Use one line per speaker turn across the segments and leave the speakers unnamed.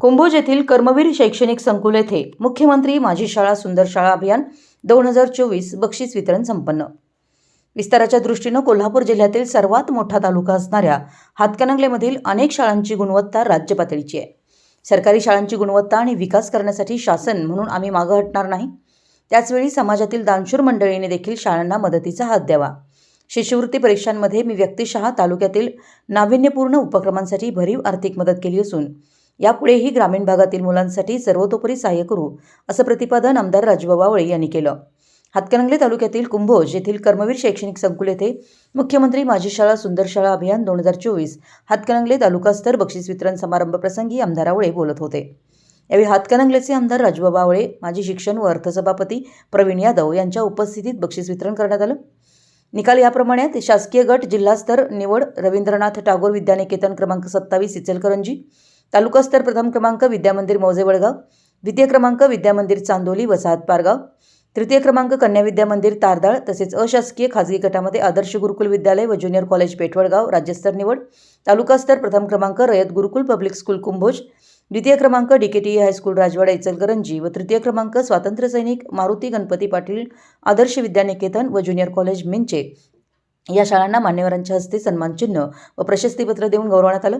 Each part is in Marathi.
कुंभोज येथील कर्मवीर शैक्षणिक संकुल येथे मुख्यमंत्री माझी शाळा सुंदर शाळा अभियान दोन हजार चोवीस बक्षीस वितरण संपन्न. विस्ताराच्या दृष्टीनं कोल्हापूर जिल्ह्यातील सर्वात मोठा तालुका असणाऱ्या हातकणंगलेमधील अनेक शाळांची गुणवत्ता राज्य पातळीची आहे. सरकारी शाळांची गुणवत्ता आणि विकास करण्यासाठी शासन म्हणून आम्ही मागं हटणार नाही. त्याचवेळी समाजातील दानशूर मंडळीने देखील शाळांना मदतीचा हात द्यावा. शिष्यवृत्ती परीक्षांमध्ये मी व्यक्तिशः तालुक्यातील नाविन्यपूर्ण उपक्रमांसाठी भरीव आर्थिक मदत केली असून यापुढेही ग्रामीण भागातील मुलांसाठी सर्वतोपरी सहाय्य करू असं प्रतिपादन आमदार राजूबाबा आवळे यांनी केलं हातकणंगले तालुक्यातील कुंभोज येथील कर्मवीर शैक्षणिक संकुल येथे मुख्यमंत्री माझी शाळा सुंदर शाळा अभियान दोन हजार चोवीस हातकणंगले तालुकास्तर बक्षीस वितरण समारंभ प्रसंगी आमदार आवळे बोलत होते यावेळी हातकणंगलेचे आमदार राजूबाबा आवळे माजी शिक्षण व अर्थसभापती प्रवीण यादव यांच्या उपस्थितीत बक्षीस वितरण करण्यात आलं निकाल याप्रमाणे आहेत. शासकीय गट जिल्हास्तर निवड रवींद्रनाथ टागोर विद्यानिकेतन क्रमांक सत्तावीस इचलकरंजी तालुकास्तर प्रथम क्रमांक विद्यामंदिर मौजे वडगाव द्वितीय क्रमांक विद्यामंदिर चांदोली वसाहत पारगाव तृतीय क्रमांक कन्या विद्यामंदिर तारदाळ तसेच अशासकीय खाजगी गटामध्ये आदर्श गुरुकुल विद्यालय व ज्युनियर कॉलेज पेठवडगाव राज्यस्तर निवड तालुकास्तर प्रथम क्रमांक रयत गुरुकुल पब्लिक स्कूल कुंभोज द्वितीय क्रमांक डी के टी हायस्कूल राजवाडा इचलकरंजी व तृतीय क्रमांक स्वातंत्र्य सैनिक मारुती गणपती पाटील आदर्श विद्यानिकेतन व ज्युनियर कॉलेज मिंचे या शाळांना मान्यवरांच्या हस्ते सन्मानचिन्ह व प्रशस्तीपत्र देऊन गौरवण्यात आलं.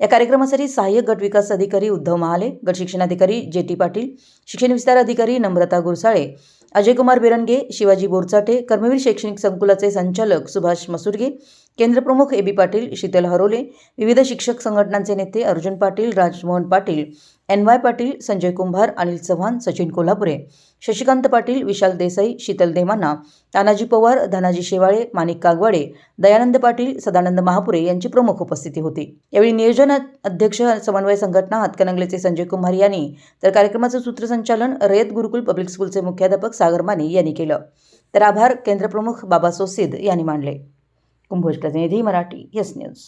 या कार्यक्रमासाठी सहाय्यक गट विकास अधिकारी उद्धव महाले गट शिक्षणाधिकारी जे टी पाटील शिक्षण विस्तार अधिकारी नम्रता गुरसाळे अजयकुमार बिरंगे शिवाजी बोरचाटे कर्मवीर शैक्षणिक संकुलाचे संचालक सुभाष मसुरगे केंद्रप्रमुख ए बी पाटील शीतल हरोले विविध शिक्षक संघटनांचे नेते अर्जुन पाटील राजमोहन पाटील एन वाय पाटील संजय कुंभार अनिल चव्हाण सचिन कोल्हापुरे शशिकांत पाटील विशाल देसाई शीतल देमाना तानाजी पवार धनाजी शेवाळे माणिक कागवाडे दयानंद पाटील सदानंद महापुरे यांची प्रमुख उपस्थिती होती. यावेळी नियोजन अध्यक्ष समन्वय संघटना हातकणंगलेचे संजय कुंभार यांनी तर कार्यक्रमाचं सूत्रसंचालन रयत गुरुकुल पब्लिक स्कूलचे मुख्याध्यापक सागर माने यांनी केलं. तर आभार केंद्रप्रमुख बाबा सोसिद यांनी मानले. कुंभोज प्रतिनिधी मराठी यस न्यूज.